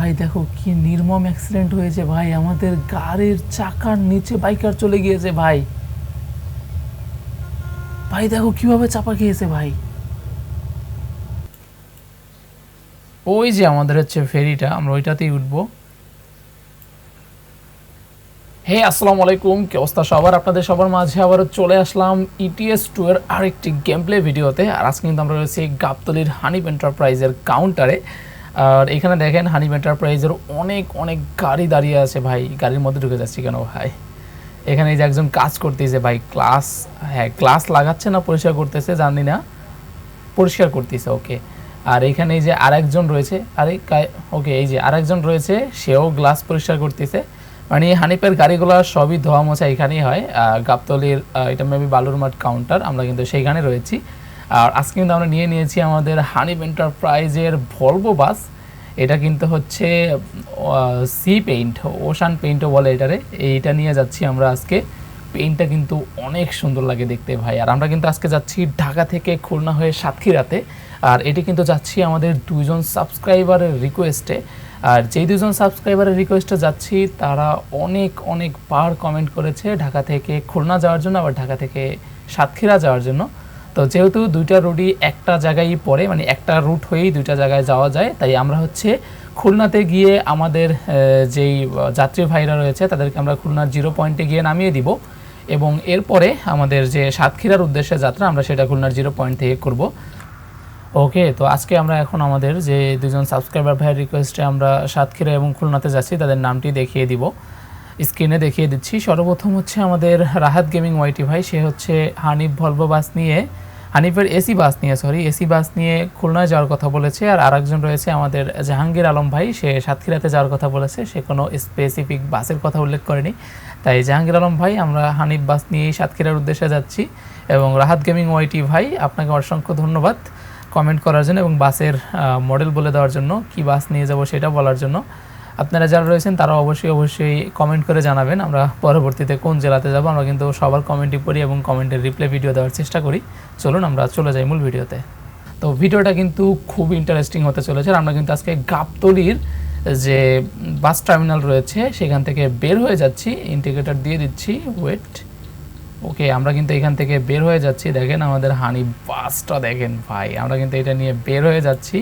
ভাই, দেখো কি নির্মম অ্যাক্সিডেন্ট হয়েছে ভাই। আমাদের গাড়ির চাকার নিচে বাইকার চলে গিয়েছে ভাই। ভাই, দেখো কীভাবে চাপা খেয়েছে ভাই। ওই যে আমাদের হচ্ছে ফেরিটা, আমরা ওইটাতেই উঠবো। হে, আসসালামু আলাইকুম। কি অবস্থা সবার? আপনাদের সবার মাঝে আবারও চলে আসলাম E ইটিএস টু এর আরেকটি গেম প্লে ভিডিওতে আর আজকে কিন্তু আমরা রয়েছি গাবতলির হানিপ এন্টারপ্রাইজের কাউন্টারে আর এখানে দেখেন হানিপ এন্টারপ্রাইজের অনেক অনেক গাড়ি দাঁড়িয়ে আছে ভাই। গাড়ির মধ্যে ঢুকে যাচ্ছি কেন ভাই? এখানে যে একজন কাজ করতেছে ভাই ক্লাস হ্যাঁ ক্লাস লাগাচ্ছে না, পরিষ্কার করতেছে জানি না? পরিষ্কার করতেছে ওকে আর এখানে যে আরেকজন রয়েছে, আরে ওকে এই যে আরেকজন রয়েছে, সেও গ্লাস পরিষ্কার করতেছে। মানে হানিপের গাড়িগুলো সবই ধোয়া মোছা এখানেই হয়। গাবতলির এটা মেবি বালুরমাঠ কাউন্টার আমরা কিন্তু সেইখানে রয়েছি। আর আজকে কিন্তু আমরা নিয়ে নিয়েছি আমাদের হানিপ এন্টারপ্রাইজের ভলভো বাস এটা কিন্তু হচ্ছে সি পেইন্ট ওশান পেইন্টও বলে এটারে। এইটা নিয়ে যাচ্ছি আমরা আজকে। পেইন্টটা কিন্তু অনেক সুন্দর লাগে দেখতে ভাই। আর আমরা কিন্তু আজকে যাচ্ছি ঢাকা থেকে খুলনা হয়ে সাতক্ষীরাতে। আর এটি কিন্তু যাচ্ছি আমাদের দুইজন সাবস্ক্রাইবারের রিকোয়েস্টে আর যেই দুজন সাবস্ক্রাইবারের রিকোয়েস্টে যাচ্ছি, তারা অনেক অনেক বার কমেন্ট করেছে ঢাকা থেকে খুলনা যাওয়ার জন্য, আবার ঢাকা থেকে সাতক্ষীরা যাওয়ার জন্য। তো যেহেতু দুইটা রুটই একটা জায়গায় পড়ে মানে একটা রুট হয়েই দুইটা জায়গায় যাওয়া যায়, তাই আমরা হচ্ছে খুলনাতে গিয়ে আমাদের যেই যাত্রী ভাইরা রয়েছে তাদেরকে আমরা খুলনার জিরো পয়েন্টে গিয়ে নামিয়ে দিব এবং এরপরে আমাদের যে সাতক্ষীরার উদ্দেশ্যে যাত্রা, আমরা সেটা খুলনার জিরো পয়েন্ট থেকে করব। ওকে, তো আজকে আমরা এখন আমাদের যে দুজন সাবস্ক্রাইবার ভাইয়ের রিকোয়েস্টে আমরা সাতক্ষীরা এবং খুলনাতে যাচ্ছি, তাদের নামটি দেখিয়ে দিব। স্ক্রিনে দেখিয়ে দিচ্ছি। সর্বপ্রথম হচ্ছে আমাদের রাহাত গেমিং ওয়াইটি ভাই। সে হচ্ছে হানিফ ভলভো বাস নিয়ে, হানিফের এসি বাস নিয়ে সরি এসি বাস নিয়ে খুলনায় যাওয়ার কথা বলেছে। আর আরেকজন রয়েছে আমাদের জাহাঙ্গীর আলম ভাই। সে সাতক্ষীরাতে যাওয়ার কথা বলেছে। সে কোনো স্পেসিফিক বাসের কথা উল্লেখ করেনি। তাই জাহাঙ্গীর আলম ভাই, আমরা হানিফ বাস নিয়েই সাতক্ষীরার উদ্দেশ্যে যাচ্ছি। এবং রাহাত গেমিং ওয়াইটি ভাই, আপনাকে অসংখ্য ধন্যবাদ কমেন্ট করার জন্য এবং বাসের মডেল বলে দেওয়ার জন্য, কি বাস নিয়ে যাব সেটা বলার জন্য। আপনারা যারা রয়েছেন, তারা অবশ্যই অবশ্যই কমেন্ট করে জানাবেন। আমরা পরবর্তীতে কোন জেলাতে যাব, আমরা কিন্তু সবার কমেন্টই পড়ি এবং কমেন্টের রিপ্লাই ভিডিও দেওয়ার চেষ্টা করি। চলুন, আমরা চলে যাই মূল ভিডিওতে তো। ভিডিওটা কিন্তু খুব ইন্টারেস্টিং হতে চলেছে আমরা কিন্তু আজকে গাবতলির যে বাস টার্মিনাল রয়েছে, সেখান থেকে বের হয়ে যাচ্ছি। ইন্ডিকেটর দিয়ে দিচ্ছি ওয়েট ওকে আমরা কিন্তু এখান থেকে বের হয়ে যাচ্ছি। দেখেন আমাদের হানি বাসটা দেখেন ভাই, আমরা কিন্তু এটা নিয়ে বের হয়ে যাচ্ছি।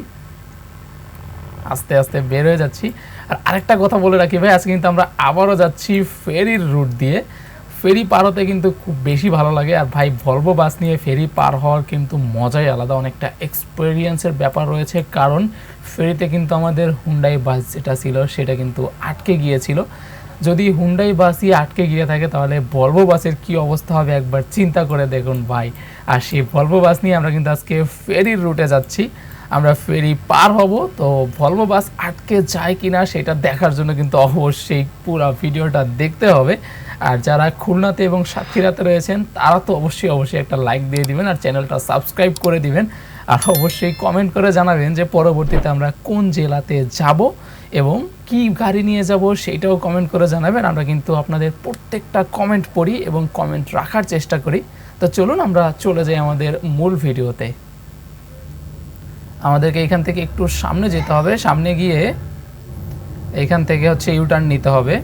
আস্তে আস্তে বের হয়ে যাচ্ছি। আর আরেকটা কথা বলে রাখি ভাই, আজকে কিন্তু আমরা আবারও যাচ্ছি ফেরির রুট দিয়ে। ফেরি পার হতে কিন্তু খুব বেশি ভালো লাগে আর ভাই ভলভো বাস নিয়ে ফেরি পার হওয়ার কিন্তু মজাই আলাদা, অনেকটা এক্সপেরিয়েন্সের ব্যাপার রয়েছে। কারণ ফেরিতে কিন্তু আমাদের হুন্ডাই বাস যেটা ছিল, সেটা কিন্তু আটকে গিয়েছিল। যদি হুন্ডাই বাসই আটকে গিয়ে থাকে, তাহলে ভলভো বাসের কি অবস্থা হবে একবার চিন্তা করে দেখুন ভাই। আর সেই ভলভো বাস নিয়ে আমরা কিন্তু আজকে ফেরির রুটে যাচ্ছি। আমরা ফেরি পার হব, তো ভলভো বাস আটকে যায় কিনা সেটা দেখার জন্য কিন্তু অবশ্যই পুরো ভিডিওটা দেখতে হবে। আর যারা খুলনাতে এবং সাতক্ষীরাতে রয়েছেন, তারা তো অবশ্যই অবশ্যই একটা লাইক দিয়ে দিবেন আর চ্যানেলটা সাবস্ক্রাইব করে দিবেন। আর অবশ্যই কমেন্ট করে জানাবেন যে পরবর্তীতে আমরা কোন জেলাতে যাব এবং কি গাড়ি নিয়ে যাব সেইটাও কমেন্ট করে জানাবেন। আমরা কিন্তু আপনাদের প্রত্যেকটা কমেন্ট পড়ি এবং কমেন্ট রাখার চেষ্টা করি। তো চলুন, আমরা চলে যাই আমাদের মূল ভিডিওতে। আমাদেরকে এখান থেকে একটু সামনে যেতে হবে। সামনে গিয়ে এখান থেকে হচ্ছে ইউটার্ন নিতে হবে।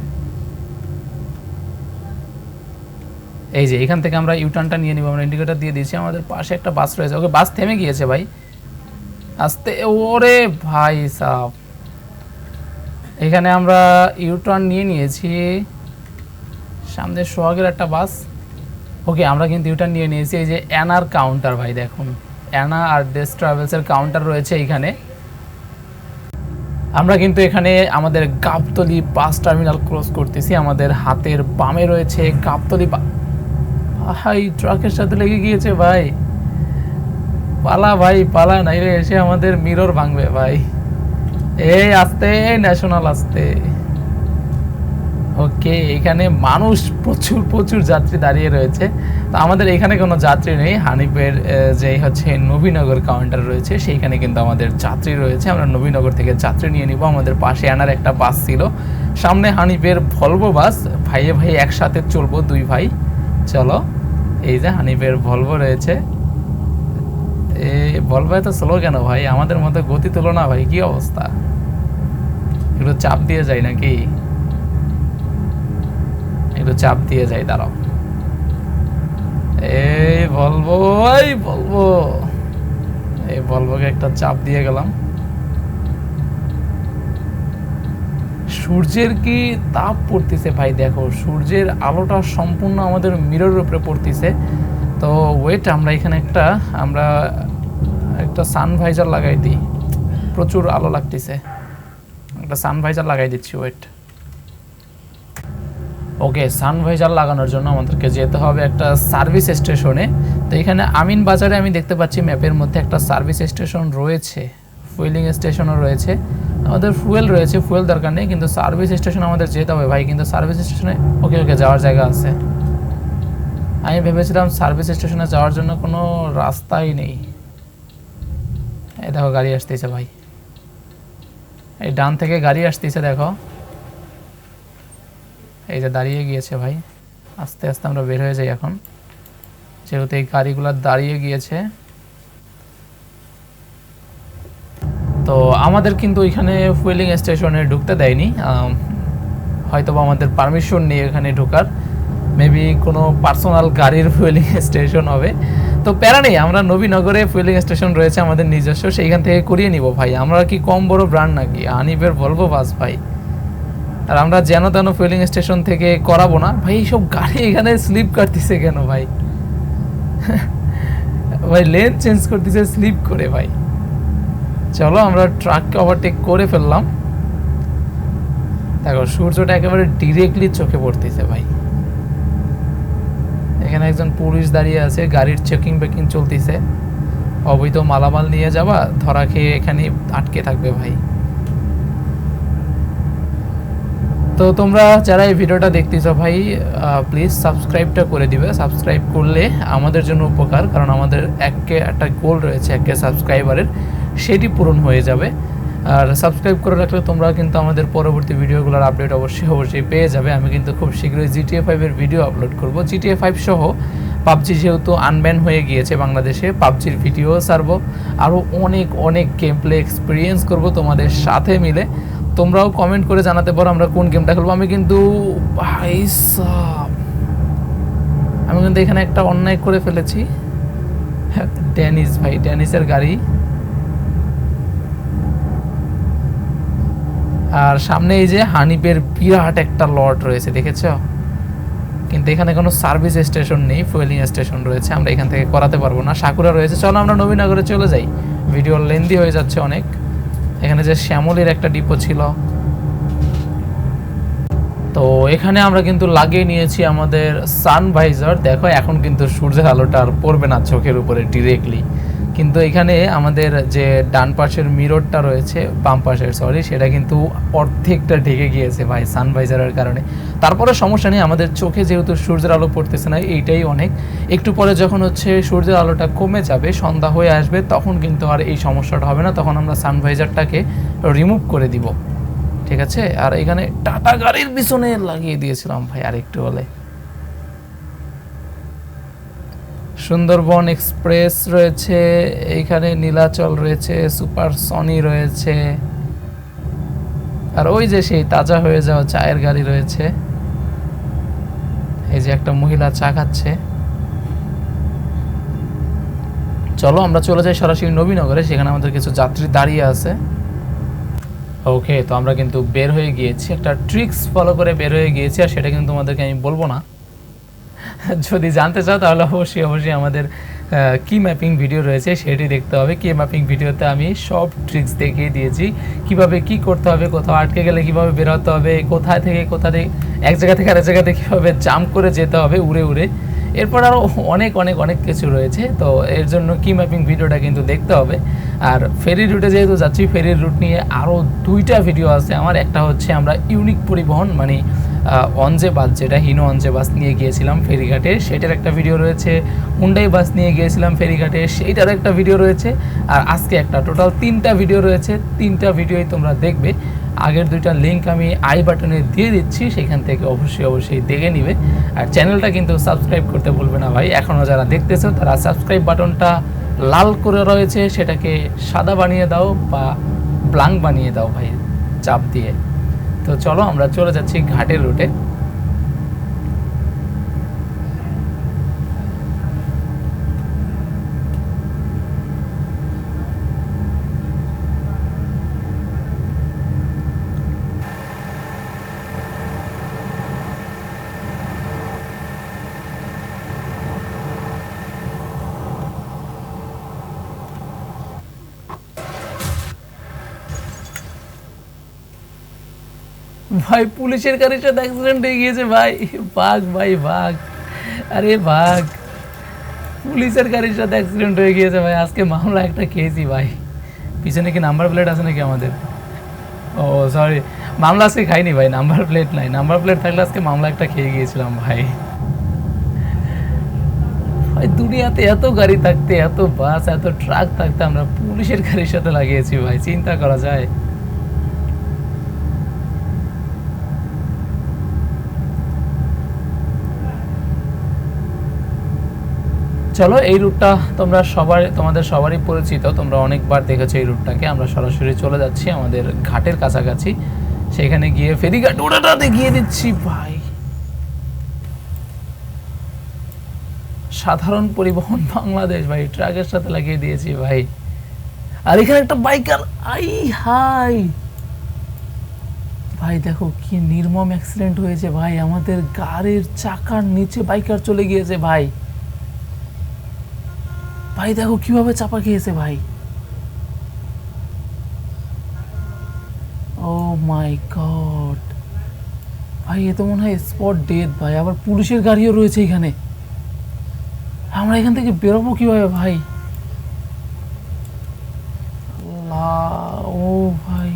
এই যে, এখান থেকে আমরা ইউটার্নটা নিয়ে নিব। আমরা ইন্ডিকেটার দিয়ে দিয়েছি। আমাদের পাশে একটা বাস রয়েছে। ওকে বাস থেমে গিয়েছে ভাই। আস্তে, ওরে ভাই সাহ এখানে আমরা ইউটার্ন নিয়ে নিয়েছি। সামনে সোহাগের একটা বাস ওকে, আমরা কিন্তু ইউটার্ন নিয়ে নিয়েছি। এই যে অ্যানার কাউন্টার ভাই, দেখুন। অ্যানা আর ডেস ট্রাভেলসের কাউন্টার রয়েছে এইখানে আমরা কিন্তু এখানে আমাদের গাবতলি বাস টার্মিনাল ক্রস করতেছি। আমাদের হাতের বামে রয়েছে গাবতলি ভাই ট্রাকের সাথে লেগে গিয়েছে ভাই। পালা ভাই, পালা, নাইলে এসে আমাদের মিরর ভাঙবে ভাই। এই আসতে ন্যাশনাল আসতে। ওকে এখানে মানুষ প্রচুর প্রচুর যাত্রী দাঁড়িয়ে রয়েছে। তো আমাদের এখানে কোনো যাত্রী নেই। হানিফের যে হচ্ছে নবীনগর কাউন্টার রয়েছে, সেইখানে কিন্তু আমাদের যাত্রী রয়েছে। আমরা নবীনগর থেকে যাত্রী নিয়ে নিব। আমাদের পাশে আনার একটা বাস ছিল। সামনে হানিফের ভলভো বাস। ভাইয়ে ভাই একসাথে চলবো দুই ভাই। চলো, এই যে হানিফের ভলভো রয়েছে। এ ভলভো এত স্লো কেন ভাই? আমাদের মধ্যে গতি তুলো না ভাই, কি অবস্থা? একটু চাপ দিয়ে যাই নাকি? একটু চাপ দিয়ে যাই, দাঁড়াও। এই বলব এই বলব। এই বলবোকে একটা চাপ দিয়ে গেলাম। সূর্যের কি তাপ পড়তেছে ভাই? দেখো, সূর্যের আলোটা সম্পূর্ণ আমাদের মিররের উপরে পড়তেছে। তো ওয়েট আমরা এখানে একটা, আমরা একটা সানভাইজার লাগাই দিই। প্রচুর আলো লাগতেছে। একটা সানভাইজার লাগাই দিচ্ছি ওয়েট ওকে, সানভাইজার লাগানোর জন্য আমাদেরকে যেতে হবে একটা সার্ভিস স্টেশনে। তো এখানে আমিন বাজারে আমি দেখতে পাচ্ছি ম্যাপের মধ্যে একটা সার্ভিস স্টেশন রয়েছে, ফুয়েলিং স্টেশনও রয়েছে। আমাদের ফুয়েল রয়েছে, ফুয়েল দরকার নেই, কিন্তু সার্ভিস স্টেশন আমাদের যেতে হবে ভাই, কিন্তু সার্ভিস স্টেশনে ওকে ওকে যাওয়ার জায়গা আছে। আমি ভেবেছিলাম সার্ভিস স্টেশনে যাওয়ার জন্য কোনো রাস্তাই নেই। এই দেখো, গাড়ি আসতেছে ভাই। এই ডান থেকে গাড়ি আসতেছে, দেখো। এই যে দাঁড়িয়ে গিয়েছে ভাই আস্তে আস্তে আমরা বের হয়ে যাই এখন। যেহেতু এই গাড়িগুলো দাঁড়িয়ে গিয়েছে। তো আমাদের কিন্তু এখানে ফুয়েলিং স্টেশনে ঢুকতে দেয়নি আম, হয়তোবা আমাদের পারমিশন নেই এখানে ঢোকার। মেবি কোনো পার্সোনাল গাড়ির ফুয়েলিং স্টেশন হবে। তো প্যারা নেই আমরা নবীনগরে ফুয়েলিং স্টেশন রয়েছে আমাদের নিজস্ব সেইখান থেকে করিয়ে নিব ভাই। আমরা কি কম বড় ব্র্যান্ড নাকি? আনিবের বলব বাস ভাই। আর আমরা যেন তেন ফুয়েলিং স্টেশন থেকে করাবো না। ভাই, এইসব গাড়ি এখানে স্লিপ কাটতেছে কেন ভাই? ভাই লেন চেঞ্জ করতেছে স্লিপ করে ভাই। চলো, আমরা ট্রাককে ওভারটেক করে ফেললাম। দেখো, সূর্যটা একেবারে ডিরেক্টলি চোখে পড়তেছে ভাই। এখানে একজন পুলিশ দাঁড়িয়ে আছে, গাড়ির চেকিং বেকিং চলতেছে। অবৈধ মালামাল নিয়ে যাবা, ধরা খেয়ে এখানে আটকে থাকবে ভাই। তো তোমরা যারা এই ভিডিওটা দেখতেছো ভাই প্লিজ সাবস্ক্রাইবটা করে দিবে। সাবস্ক্রাইব করলে আমাদের জন্য উপকার, কারণ আমাদের এককে একটা গোল রয়েছে এককে সাবস্ক্রাইবারের সেটি পূরণ হয়ে যাবে। আর সাবস্ক্রাইব করে রাখলে তোমরা কিন্তু আমাদের পরবর্তী ভিডিওগুলোর আপডেট অবশ্যই অবশ্যই পেয়ে যাবে। আমি কিন্তু খুব শীঘ্রই জিটিএ ফাইভের ভিডিও আপলোড করব। জিটিএ ফাইভ সহ পাবজি যেহেতু আনব্যান হয়ে গিয়েছে বাংলাদেশে পাবজির ভিডিও ছাড়বো। আরও অনেক অনেক গেম প্লে এক্সপিরিয়েন্স করব তোমাদের সাথে মিলে। তোমরাও কমেন্ট করে জানাতে পারো আমরা কোন গেমটা খেলব। আমি কিন্তু ভাই আমি কিন্তু এখানে একটা অন্যায় করে ফেলেছি। হ্যাঁ, ড্যানিস ভাই ড্যানিসের গাড়ি। আর সামনে এই যে হানিপের বিরাট একটা লট রয়েছে দেখেছ? কিন্তু এখানে কোনো সার্ভিস স্টেশন নেই ফুয়েলিং স্টেশন রয়েছে। আমরা এখান থেকে করাতে পারব না। সাকুরা রয়েছে। চলো আমরা নবীনগরে চলে যাই। ভিডিও লেন্দি হয়ে যাচ্ছে অনেক। এখানে যে শ্যামলির একটা ডিপো ছিল। তো এখানে আমরা কিন্তু লাগিয়ে নিয়েছি আমাদের সানভাইজার। দেখো, এখন কিন্তু সূর্যের আলোটা আর পড়বে না চোখের উপরে ডিরেক্টলি কিন্তু এখানে আমাদের যে ডান পাশের মিররটা রয়েছে, বাম পাশের সরি সেটা কিন্তু অর্ধেকটা ঢেকে গিয়েছে ভাই সানভাইজারের কারণে। তারপরে সমস্যা নেই, আমাদের চোখে যেহেতু সূর্যের আলো পড়তেছে না, এইটাই অনেক। একটু পরে যখন হচ্ছে সূর্যের আলোটা কমে যাবে, সন্ধ্যা হয়ে আসবে, তখন কিন্তু আর এই সমস্যাটা হবে না, তখন আমরা সানভাইজারটাকে রিমুভ করে দিব। ঠিক আছে? আর এখানে টাটা গাড়ির পিছনে লাগিয়ে দিয়েছিলাম ভাই, আরেকটু হলে। সুন্দরবন এক্সপ্রেস রয়েছে, এইখানে নীলাচল রয়েছে, সুপার সনি রয়েছে। আর ওই যে সেই তাজা হয়ে যাওয়া চায়ের গাড়ি রয়েছে। এই যে একটা মহিলা চা খাচ্ছে। চলো আমরা চলে যাই সরাসরি নবীনগরে, সেখানে আমাদের কিছু যাত্রী দাঁড়িয়ে আছে। ওকে তো আমরা কিন্তু বের হয়ে গিয়েছি, একটা ট্রিক্স ফলো করে বের হয়ে গিয়েছি, আর সেটা কিন্তু তোমাদেরকে আমি বলব না। যদি জানতে চাও, তাহলে অবশ্যই অবশ্যই আমাদের কি ম্যাপিং ভিডিও রয়েছে, সেটি দেখতে হবে। কি ম্যাপিং ভিডিওতে আমি সব ট্রিক্স দেখিয়ে দিয়েছি। কীভাবে কি করতে হবে, কোথাও আটকে গেলে কীভাবে বেরোতে হবে, কোথায় থেকে, কোথা থেকে, এক জায়গা থেকে আরেক জায়গাতে কীভাবে জাম্প করে যেতে হবে, উড়ে উড়ে। এরপর আরও অনেক অনেক অনেক কিছু রয়েছে। তো এর জন্য কি ম্যাপিং ভিডিওটা কিন্তু দেখতে হবে। আর ফেরি রুটে যেহেতু যাচ্ছি ফেরির রুট নিয়ে আরও দুইটা ভিডিও আছে। আমার একটা হচ্ছে আমরা ইউনিক পরিবহন মানে অঞ্জে বাস, যেটা হিনো অঞ্জে বাস নিয়ে গিয়েছিলাম ফেরিঘাটে, সেটার একটা ভিডিও রয়েছে। হুন্ডাই বাস নিয়ে গিয়েছিলাম ফেরিঘাটে সেইটার একটা ভিডিও রয়েছে। আর আজকে একটা টোটাল তিনটা ভিডিও রয়েছে। তিনটা ভিডিওই তোমরা দেখবে। আগের দুইটা লিঙ্ক আমি আই বাটনে দিয়ে দিচ্ছি, সেখান থেকে অবশ্যই অবশ্যই দেখে নিবে। আর চ্যানেলটা কিন্তু সাবস্ক্রাইব করতে ভুলবে না ভাই। এখনও যারা দেখতেছো, তারা সাবস্ক্রাইব বাটনটা লাল করে রয়েছে, সেটাকে সাদা বানিয়ে দাও বা ব্লাঙ্ক বানিয়ে দাও ভাই, চাপ দিয়ে। তো চলো আমরা চলে যাচ্ছি ঘাটের রুটে। ভাই, পুলিশের গাড়ির সাথে অ্যাক্সিডেন্ট হয়ে গিয়েছে ভাই। বাঘ ভাই, বাঘ। আরে বাঘ। পুলিশের গাড়ির সাথে অ্যাক্সিডেন্ট হয়ে গিয়েছে ভাই। আজকে মামলা একটা খেয়েছি ভাই। পিছনে কি নাম্বার প্লেট আছে নাকি আমাদের? ও সরি মামলা আজকে খাইনি ভাই নাম্বার প্লেট নাই। নাম্বার প্লেট থাকলে আজকে মামলা একটা খেয়ে গিয়েছিলাম ভাই। ভাই, দুনিয়াতে এত গাড়ি থাকতে, এত বাস এত ট্রাক থাকতে আমরা পুলিশের গাড়ির সাথে লাগিয়েছি ভাই। চিন্তা করা যায়। চলো, এই রুটটা তোমরা সবার, তোমাদের সবারই পরিচিত, তোমরা অনেকবার দেখেছ এই রুটটাকে, আমরা সরাসরি চলে যাচ্ছি আমাদের ঘাটের কাছাকাছি। সেখানে গিয়ে ফেরিঘাট ওটাটা দেখিয়ে দিচ্ছি, ভাই। সাধারণ পরিবহন বাংলাদেশ, ভাই, ট্রাকের সাথে লাগিয়ে দিয়েছি, ভাই। আর এখানে একটা বাইকার, আই হাই। ভাই, দেখো, কি নির্মম অ্যাক্সিডেন্ট হয়েছে, ভাই। আমাদের গাড়ির চাকার নিচে বাইকার চলে গিয়েছে, ভাই। ভাই, দেখো কীভাবে চাপা খেয়েছে ভাই। ও মাই গড ভাই, এ তো মনে হয় স্পট ডেথ ভাই, আবার পুলিশের গাড়িও রয়েছে এখানে। আমরা এখান থেকে বেরোবো কীভাবে ভাই? ও ভাই।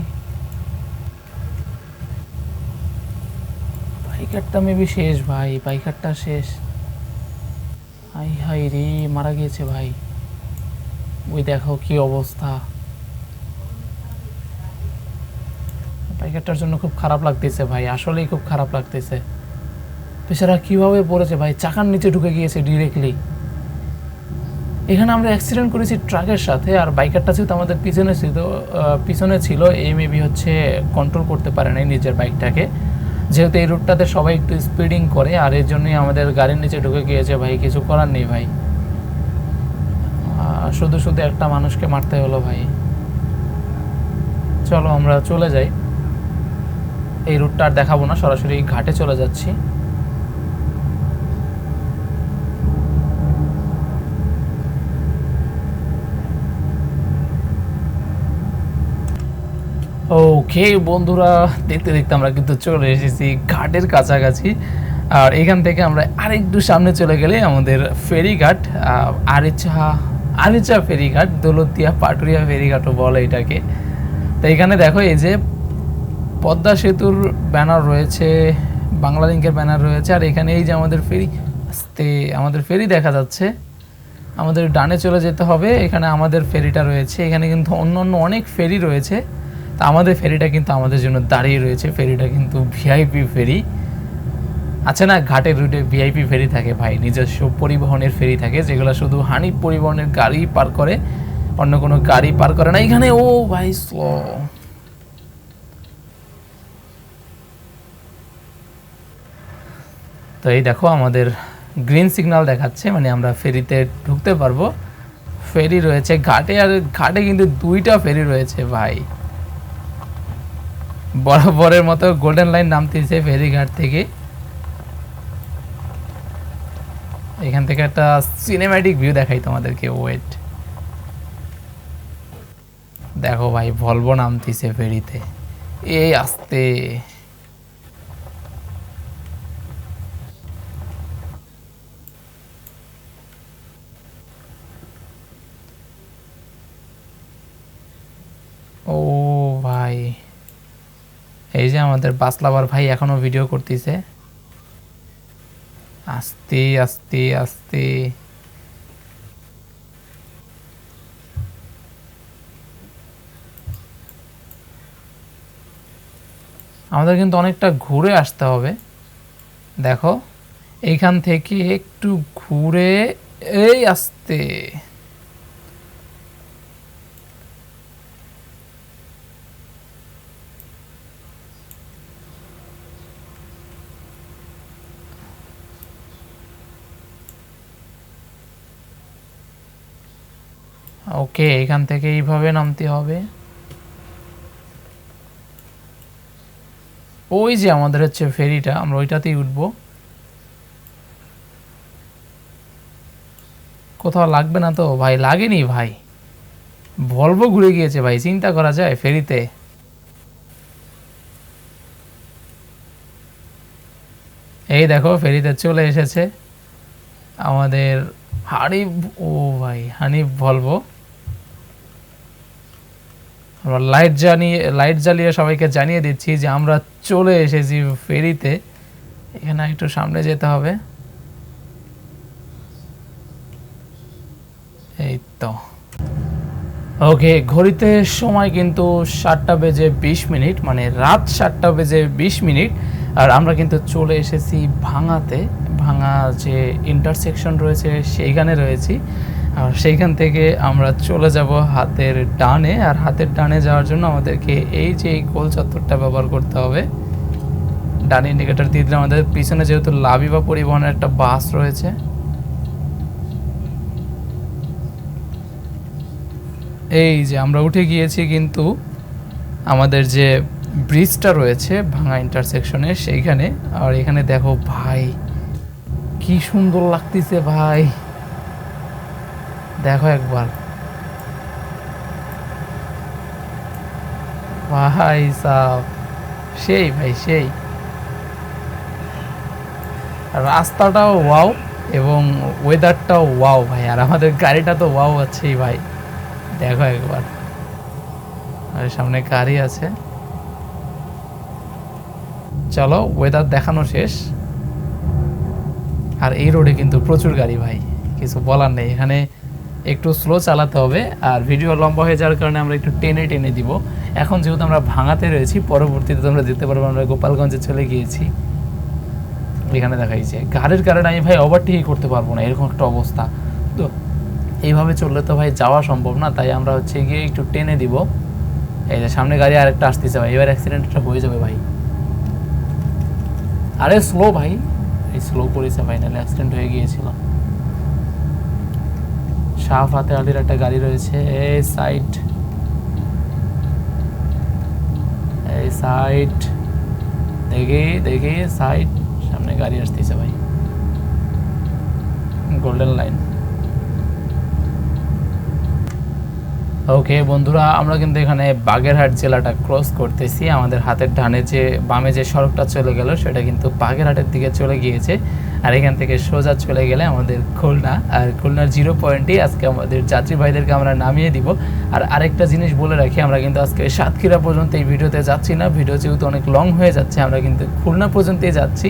বাইকারটা মেবি শেষ ভাই বাইকারটা শেষ। হাই হাই রে, মারা গিয়েছে ভাই। ওই দেখো কি অবস্থা। বাইকারটার জন্য খুব খারাপ লাগতেছে ভাই, আসলেই খুব খারাপ লাগতেছে। বেচারা কীভাবে পড়েছে ভাই, চাকার নিচে ঢুকে গিয়েছে ডিরেক্টলি এখানে আমরা অ্যাক্সিডেন্ট করেছি ট্রাকের সাথে আর বাইকারটা যেহেতু আমাদের পিছনে ছিল পিছনে ছিল, এই মেবি হচ্ছে কন্ট্রোল করতে পারে নাই নিজের বাইকটাকে যেহেতু এই রুটটাতে সবাই একটু স্পিডিং করে, আর এর জন্যই আমাদের গাড়ির নিচে ঢুকে গিয়েছে ভাই, কিছু করার নেই ভাই। শুধু শুধু একটা মানুষকে মারতে হলো ভাই। চলো আমরা চলে যাই। এই রুটটা আর দেখাবো না, সরাসরি ঘাটে চলে যাচ্ছি। ওকে বন্ধুরা, দেখতে দেখতে আমরা কিন্তু চলে এসেছি ঘাটের কাছাকাছি। আর এখান থেকে আমরা আরেকটু সামনে চলে গেলে আমাদের ফেরিঘাট আরিচা আরিচা ফেরিঘাট দৌলতিয়া পাটুরিয়া ফেরিঘাটও বলে এটাকে। তো এখানে দেখো এই যে পদ্মা সেতুর ব্যানার রয়েছে বাংলা লিঙ্কের ব্যানার রয়েছে, আর এখানে এই যে আমাদের ফেরি আস্তে, আমাদের ফেরি দেখা যাচ্ছে, আমাদের ডানে চলে যেতে হবে, এখানে আমাদের ফেরিটা রয়েছে, এখানে কিন্তু অন্য অন্য অনেক ফেরি রয়েছে, তা আমাদের ফেরিটা কিন্তু আমাদের জন্য দাঁড়িয়ে রয়েছে, ফেরিটা কিন্তু ভিআইপি ফেরি। আছে না, ঘাটের রুটে ভিআইপি ফেরি থাকে ভাই, নিজস্ব পরিবহনের ফেরি থাকে, যেগুলো শুধু হানি পরিবহনের গাড়ি পার করে, অন্য কোনো গাড়ি পার করে না। এখানে ও ভাই স্লো তো এই দেখো, আমাদের গ্রিন সিগন্যাল দেখাচ্ছে মানে আমরা ফেরিতে ঢুকতে পারব। ফেরি রয়েছে ঘাটে, আর ঘাটে কিন্তু দুইটা ফেরি রয়েছে ভাই। বরাবরের মতো গোল্ডেন লাইন নামতেছে ফেরিঘাট থেকে। এখান থেকে একটা সিনেম্যাটিক ভিউ দেখাই তোমাদেরকে ওয়েট দেখো ভাই ভলভো নামতেছে ফেরিতে। এই আসতে। ও ভাই, এই যে আমাদের বাসলাবার ভাই এখনও ভিডিও করতেছে। আস্তে আস্তে আস্তে। আমাদের কিন্তু অনেকটা ঘুরে আসতে হবে। দেখো, এইখান থেকে একটু ঘুরে, এই আসতে। ওকে, এখান থেকে এইভাবে নামতে হবে। ওই যে আমাদের হচ্ছে ফেরিটা, আমরা ওইটাতেই উঠবো। কোথাও লাগবে না তো? ভাই, লাগেনি ভাই। ভলভো ঘুরে গিয়েছে ভাই, চিন্তা করা যায় ফেরিতে। এই দেখো, ফেরিতে চলে এসেছে আমাদের হানিফ। ও ভাই, হানিফ ভলভো। আমরা লাইট জ্বালিয়ে লাইট জ্বালিয়ে সবাইকে জানিয়ে দিচ্ছি যে আমরা চলে এসেছি ফেরিতে। এখানে একটু সামনে যেতে হবে। এই তো। ওকে ঘড়িতে সময় কিন্তু সাতটা বেজে বিশ মিনিট মানে রাত সাতটা বেজে বিশ মিনিট। আর আমরা কিন্তু চলে এসেছি ভাঙাতে। ভাঙা যে ইন্টারসেকশন রয়েছে, সেইখানে রয়েছি। আর সেইখান থেকে আমরা চলে যাব হাতের ডানে, আর হাতের ডানে যাওয়ার জন্য আমাদেরকে এই যে এই গোল চত্বরটা ব্যবহার করতে হবে। ডান ইন্ডিকেটার দিয়ে দিলে আমাদের। পিছনে যেহেতু লাভি বা পরিবহনের একটা বাস রয়েছে। এই যে আমরা উঠে গিয়েছি কিন্তু আমাদের যে ব্রিজটা রয়েছে ভাঙা ইন্টারসেকশনে সেইখানে। আর এখানে দেখো ভাই, কি সুন্দর লাগতেছে ভাই। দেখো একবার। ভাই সাহ সেই ভাই, সেই। রাস্তাটাও ওয়াও এবং ওয়েদারটাও ওয়াও ভাই, আর আমাদের গাড়িটা তো ওয়াও আছেই ভাই। দেখো একবার। আর সামনে গাড়ি আছে। চলো ওয়েদার দেখানো শেষ। আর এই রোডে কিন্তু প্রচুর গাড়ি ভাই, কিছু বলার নেই। এখানে একটু স্লো চালাতে হবে, আর ভিডিও লম্বা হয়ে যাওয়ার কারণে আমরা একটু টেনে টেনে দিব। এখন যেহেতু আমরা ভাঙাতে রয়েছি, পরবর্তীতে তোমরা দেখতে পারব আমরা গোপালগঞ্জে চলে গিয়েছি। এখানে দেখাইছে গাড়ির কারণে আমি ভাই ওভারটেকই করতে পারব না, এরকম একটা অবস্থা। তো এইভাবে চললে তো ভাই যাওয়া সম্ভব না, তাই আমরা হচ্ছে গিয়ে একটু টেনে দিব। এই যে সামনে গাড়ি আরেকটা আসতেছে ভাই, এবার অ্যাক্সিডেন্টটা হয়ে যাবে ভাই। আরে স্লো ভাই, এই স্লো করেছে ভাই, নাহলে অ্যাক্সিডেন্ট হয়ে গিয়েছিল। ফাতে আলির একটা গাড়ি রয়েছে। এই সাইড এই সাইড দেখি দেখি সাইড সামনে গাড়ি আসতেছে ভাই। গোল্ডেন লাইন ওকে, বন্ধুরা, আমরা কিন্তু এখানে বাগেরহাট জেলাটা ক্রস করতেছি। আমাদের হাতের ডানে যে, বামে যে সড়কটা চলে গেল, সেটা কিন্তু বাগেরহাটের দিকে চলে গিয়েছে। আর এখান থেকে সোজা চলে গেলে আমাদের খুলনা। আর খুলনার জিরো পয়েন্টেই আজকে আমাদের যাত্রী ভাইদেরকে আমরা নামিয়ে দিব। আর আরেকটা জিনিস বলে রাখি, আমরা কিন্তু আজকে সাতক্ষীরা পর্যন্ত এই ভিডিওতে যাচ্ছি না। ভিডিও যেহেতু অনেক লং হয়ে যাচ্ছে, আমরা কিন্তু খুলনা পর্যন্তই যাচ্ছি।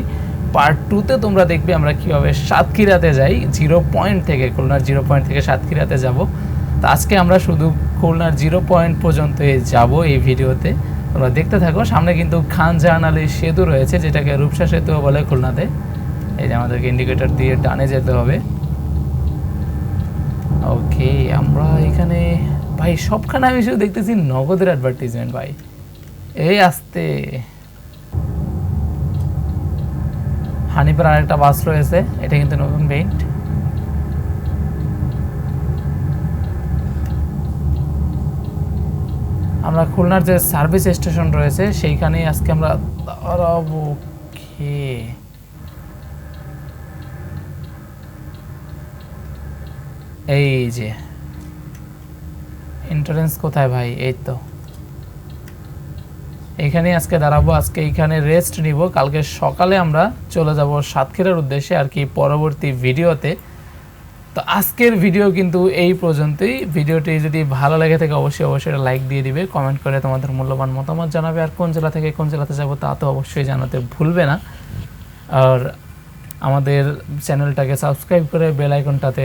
পার্ট টুতে তোমরা দেখবে আমরা কীভাবে সাতক্ষীরাতে যাই। জিরো পয়েন্ট থেকে, খুলনার জিরো পয়েন্ট থেকে সাতক্ষীরাতে যাব। তো আজকে আমরা শুধু খুলনার জিরো পয়েন্ট পর্যন্ত যাব এই ভিডিওতে। তোমরা দেখতে থাকো। সামনে কিন্তু খান জাহান আলী সেতু রয়েছে, যেটাকে রূপসা সেতু বলে খুলনাতে। এই যে আমাদেরকে ইন্ডিকেটর দিয়ে ডানে যেতে হবে। ওকে, আমরা এখানে, ভাই, সবখানে আমি শুধু দেখতেছি নগদের অ্যাডভার্টিজমেন্ট ভাই। এই আসতে। হানিপার আরেকটা বাস রয়েছে, এটা কিন্তু নতুন পেইন্ট আমরা খুলনার যে সার্ভিস স্টেশন রয়েছে, সেইখানেই আজকে আমরা দাঁড়াবো। কে? এই যে। এন্ট্রান্স কোথায় ভাই? এই তো। এইখানেই আজকে দাঁড়াবো, আজকে এইখানে রেস্ট নিব। কালকে সকালে আমরা চলে যাব সাতক্ষীরার উদ্দেশ্যে আর কি। পরবর্তী ভিডিওতে তো আজকের ভিডিও কিন্তু এই পর্যন্তই। ভিডিওটি যদি ভালো লেগে থাকে, অবশ্যই অবশ্যই লাইক দিয়ে দিবে। কমেন্ট করে তোমাদের মূল্যবান মতামত জানাবে। আর কোন জেলা থেকে কোন জেলাতে যাব তা তো অবশ্যই জানাতে ভুলবে না। আর আমাদের চ্যানেলটাকে সাবস্ক্রাইব করে বেল আইকনটাতে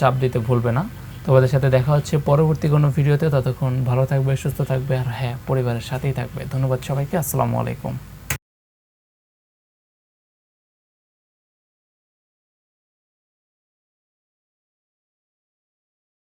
চাপ দিতে ভুলবে না। তোমাদের সাথে দেখা হচ্ছে পরবর্তী কোনো ভিডিওতে ততক্ষণ ভালো থাকবে, সুস্থ থাকবে। আর হ্যাঁ পরিবারের সাথেই থাকবে। ধন্যবাদ সবাইকে। আসসালামু আলাইকুম।